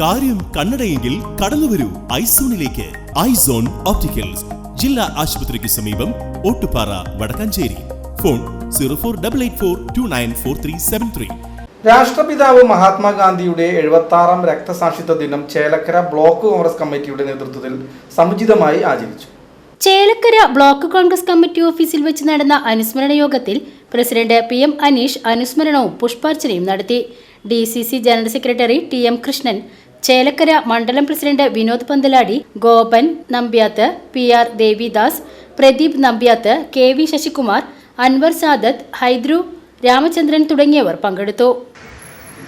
കാര്യം കണ്ണടയെങ്കിൽ കടന്നുവരൂ ഐസോണിലേക്ക്. Eyes on opticals. ജില്ലാ ആശുപത്രിക്ക് സമീപം Ottupara Vadakkancherry. Phone zero four double eight four two nine four three seven three. രാഷ്ട്രപിതാവ് മഹാത്മാഗാന്ധിയുടെ എഴുപത്തി ആറാം രക്തസാക്ഷിത്വ ദിനം ചേലക്കര ബ്ലോക്ക് കോൺഗ്രസ് കമ്മിറ്റിയുടെ നേതൃത്വത്തിൽ സമുചിതമായി ആചരിച്ചു. ചേലക്കര ബ്ലോക്ക് കോൺഗ്രസ് കമ്മിറ്റി ഓഫീസിൽ വെച്ച് നടന്ന അനുസ്മരണ യോഗത്തിൽ പ്രസിഡന്റ് പി എം അനീഷ് അനുസ്മരണവും പുഷ്പാർച്ചനയും നടത്തി. D C C general secretary T M Krishnan Chelakkara മണ്ഡലം president Vinod Panthaladi Gopan Nambyath P R Devidas Pradeep Nambyath K V Sasikumar Anwar Sadath Haidru Ramachandran തുടങ്ങിയവർ പങ്കെടുത്തു.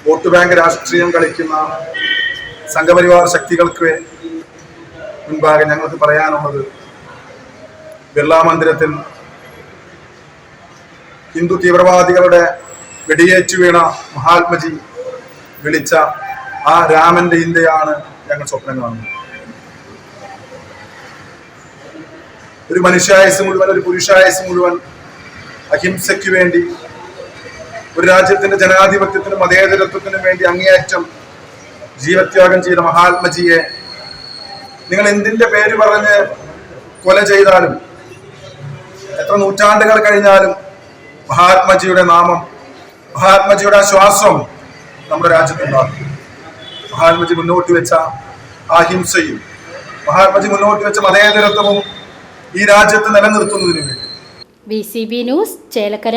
വോട്ട് ബാങ്ക് രാഷ്ട്രീയം കളിക്കുന്ന സംഘപരിവാർ ശക്തികൾക്ക് മുൻപാകെ ഞങ്ങൾക്ക് പറയാനുള്ളത് ബിർള മന്ദിരത്തിൽ ഹിന്ദു തീവ്രവാദികളുടെ വെടിയേറ്റു വീണ മഹാത്മജി വിളിച്ച ആ രാമന്റെ ഇന്ത്യയാണ് ഞങ്ങൾ സ്വപ്നം കാണുന്നത്. ഒരു മനുഷ്യായുസ് മുഴുവൻ ഒരു പുരുഷായുസ് മുഴുവൻ അഹിംസയ്ക്ക് വേണ്ടി ഒരു രാജ്യത്തിന്റെ ജനാധിപത്യത്തിനും മതേതരത്വത്തിനും വേണ്ടി അങ്ങേയറ്റം ജീവത്യാഗം ചെയ്ത മഹാത്മജിയെ നിങ്ങൾ എന്തിന്റെ പേര് പറഞ്ഞ് കൊല ചെയ്താലും എത്ര നൂറ്റാണ്ടുകൾ കഴിഞ്ഞാലും മഹാത്മജിയുടെ നാമം മഹാത്മജിയുടെ ആ ശ്വാസം നമ്മുടെ രാജ്യത്തുണ്ടാകും. മഹാത്മജി മുന്നോട്ട് വെച്ച അഹിംസയും മഹാത്മജി മുന്നോട്ട് വെച്ച മതേതരത്വവും ഈ രാജ്യത്ത് നിലനിർത്തുന്നതിന് വേണ്ടി. B C B news Chelakkara.